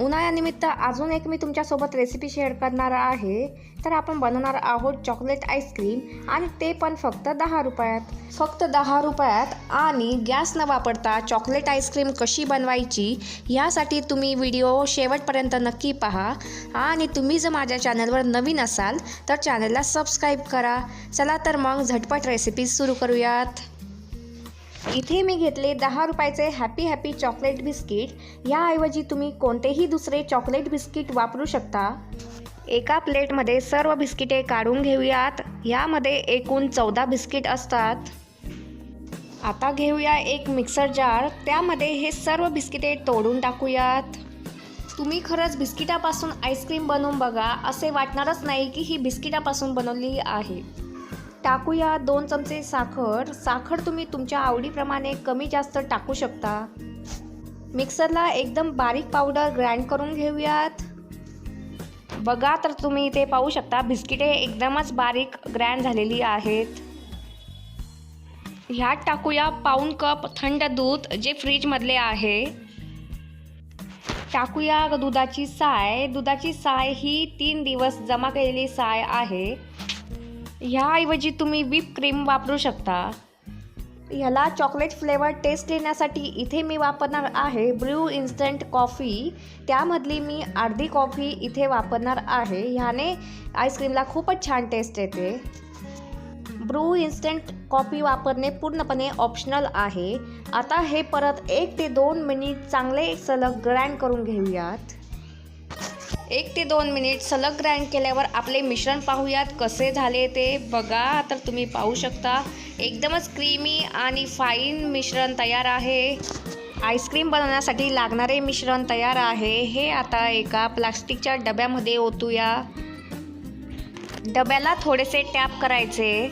उन्हाळ्यानिमित्त अजून एक मी तुमच्यासोबत रेसिपी शेअर करणार आहे. तर आपण बनवणार आहोत चॉकलेट आईस्क्रीम आणि ते पण फक्त दहा रुपयात. फक्त दहा रुपयात आणि गॅस न वापरता चॉकलेट आईस्क्रीम कशी बनवायची यासाठी तुम्ही व्हिडिओ शेवटपर्यंत नक्की पहा. आणि तुम्ही जर माझ्या चॅनलवर नवीन असाल तर चॅनलला सबस्क्राईब करा. चला तर मग झटपट रेसिपी सुरू करूयात. इथे मी घेतले दहा रुपयाचे हॅपी हॅपी चॉकलेट बिस्किट याऐवजी तुम्ही कोणतेही दुसरे चॉकलेट बिस्किट वापरू शकता. एका प्लेटमध्ये सर्व बिस्किटे काढून घेऊयात. यामध्ये एकूण चौदा बिस्किट असतात. आता घेऊया एक मिक्सर जार त्यामध्ये हे सर्व बिस्किटे तोडून टाकूयात. तुम्ही खरंच बिस्किटापासून आईस्क्रीम बनवून बघा. असे वाटणारच नाही की ही बिस्किटापासून बनवली आहे. टाकूया दोन चमचे साखर. साखर तुम्ही तुमच्या आवडीप्रमाणे कमी जास्त टाकू शकता. मिक्सरला एकदम बारीक पावडर ग्राइंड करून घेऊयात. बघा तर तुम्ही इथे पाहू शकता बिस्किटे एकदमच बारीक ग्रँड झालेली आहेत. ह्यात टाकूया पाऊन कप थंड दूध जे फ्रीजमधले आहे. टाकूया दुधाची साय. दुधाची साय ही तीन दिवस जमा केलेली साय आहे. ह्याऐवजी तुम्ही व्हिप क्रीम वापरू शकता. ह्याला चॉकलेट फ्लेवर टेस्ट येण्यासाठी इथे मी वापरणार आहे ब्ल्यू इन्स्टंट कॉफी त्यामधली मी अर्धी कॉफी इथे वापरणार आहे. ह्याने आईस्क्रीमला खूपच छान टेस्ट येते. ब्रू इन्स्टंट कॉफी वापरणे पूर्णपणे ऑप्शनल आहे. आता हे परत एक ते दोन मिनिट चांगले सलग ग्राइंड करून घेऊयात. एक ते दोन मिनिट सलग ग्राइंड केल्यावर आपले मिश्रण पाहूयात कसे झाले ते. बघा तर तुम्ही पाहू शकता. एकदमच क्रीमी आणि फाईन मिश्रण तयार आहे. आईस्क्रीम बनवण्यासाठी लागणारे मिश्रण तयार आहे. हे आता एका प्लास्टिकच्या डब्यामध्ये ओतूया. डब्याला थोडेसे टॅप करायचे.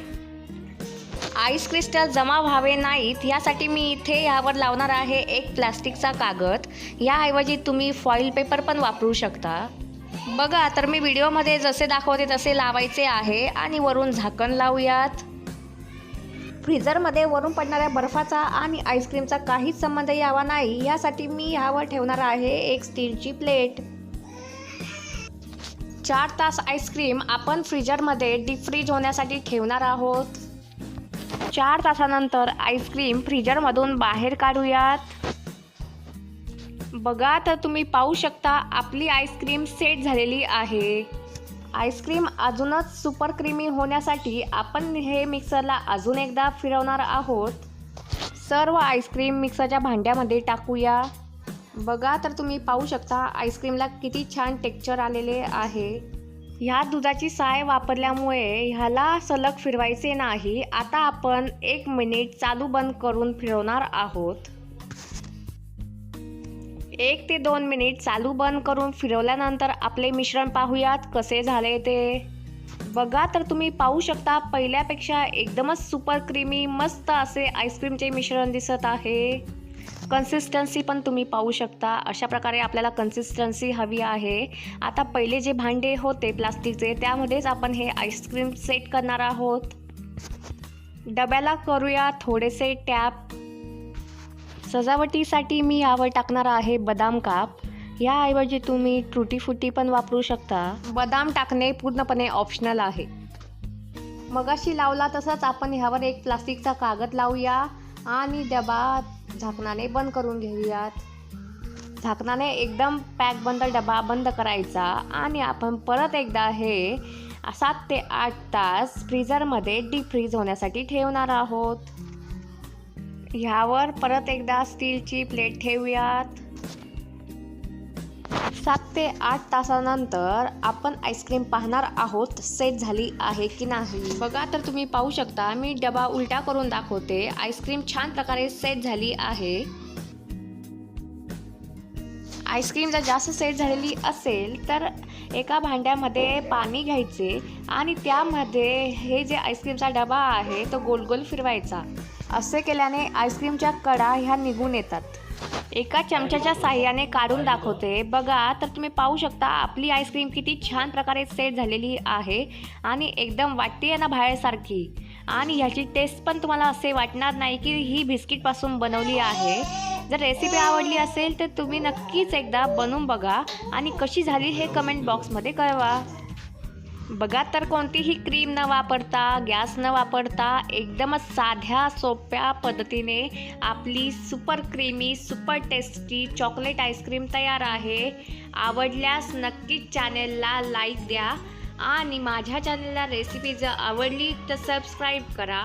आईस क्रिस्टल जमा व्हावे नाहीत. यासाठी मी इथे यावर लावणार आहे एक प्लास्टिकचा कागद. याऐवजी तुम्ही फॉईल पेपर पण वापरू शकता. बघा तर मी व्हिडिओमध्ये जसे दाखवते तसे लावायचे आहे आणि वरून झाकण लावूयात. फ्रीजरमध्ये वरून पडणाऱ्या बर्फाचा आणि आईस्क्रीमचा काहीच संबंध यावा नाही. यासाठी मी ह्यावर ठेवणार आहे एक स्टीलची प्लेट. चार तास आईस्क्रीम आपण फ्रीजरमध्ये डीप फ्रीज होण्यासाठी ठेवणार आहोत. चार तासानंतर आईस्क्रीम फ्रीजरमधून बाहेर काढूयात. बघा तर तुम्ही पाहू शकता आपली आईस्क्रीम सेट झालेली आहे. आईस्क्रीम अजूनच सुपर क्रीमी होण्यासाठी आपण हे मिक्सरला अजून एकदा फिरवणार आहोत. सर्व आईस्क्रीम मिक्सरच्या भांड्यामध्ये टाकूया. बघा तर तुम्ही पाहू शकता आईस्क्रीमला किती छान टेक्चर आलेले आहे. ह्या दुधाची साय वापरल्यामुळे ह्याला सलग फिरवायचे नाही. आता आपण एक मिनिट चालू बंद करून फिरवणार आहोत. एक ते दोन मिनिट चालू बंद करून फिरवल्यानंतर आपले मिश्रण पाहूयात कसे झाले ते. बघा तर तुम्ही पाहू शकता पहिल्यापेक्षा एकदमच सुपर क्रीमी मस्त असे आईस्क्रीमचे मिश्रण दिसत आहे. कन्सिस्टन्सी पण तुम्ही पाहू शकता. अशा प्रकारे आपल्याला कन्सिस्टन्सी हवी आहे. आता पहिले जे भांडे होते प्लास्टिकचे त्यामध्येच आपण हे आईस्क्रीम सेट करणार आहोत. डब्याला करूया थोडेसे टॅप सजावटीसाठी मी यावर टाकणार आहे बदाम काप. याऐवजी तुम्ही ट्रुटी फुटी पण वापरू शकता. बदाम टाकणे पूर्णपणे ऑप्शनल आहे. मगाशी लावला तसंच आपण ह्यावर एक प्लास्टिकचा कागद लावूया आणि डबा झाकणाने बंद करून घेऊयात. झाकणाने एकदम पॅक बंद डबा बंद करायचा आणि आपण परत एकदा हे सात ते आठ तास फ्रीझरमध्ये डीप फ्रीज होण्यासाठी ठेवणार आहोत. ह्यावर परत एकदा स्टीलची प्लेट ठेवूयात. सात ते आठ तासानंतर आपण आईस्क्रीम पाहणार आहोत सेट झाली आहे की नाही. बघा तर तुम्ही पाहू शकता मी डबा उलटा करून दाखवते. आईस्क्रीम छान प्रकारे सेट झाली आहे. आईस्क्रीम जर जास्त सेट झालेली असेल तर एका भांड्यामध्ये पाणी घ्यायचे आणि त्यामध्ये हे जे आईस्क्रीमचा डबा आहे तो गोल गोल फिरवायचा. असे केल्याने आईस्क्रीमच्या कडा ह्या निघून येतात. एका चमच्याच्या साह्याने काढून दाखवते. बघा तर तुम्ही पाहू शकता आपली आईस्क्रीम किती छान प्रकारे सेट झालेली आहे आणि एकदम वाटते ना बाहेरसारखी. आणि ह्याची टेस्ट पण तुम्हाला असे वाटणार नाही की ही बिस्किटपासून बनवली आहे. जर रेसिपी आवडली असेल तर तुम्ही नक्कीच एकदा बनवून बघा आणि कशी झाली हे कमेंट बॉक्समध्ये कळवा. बघा तर कोणतीही क्रीम न वापरता गॅस न वापरता एकदमच साध्या सोप्या पद्धतीने आपली super creamy super tasty chocolate ice cream तयार आहे. आवडल्यास नक्कीच चॅनेलला लाईक द्या. आणि माझ्या चॅनेलला रेसिपी जर आवडली तर सबस्क्राईब करा.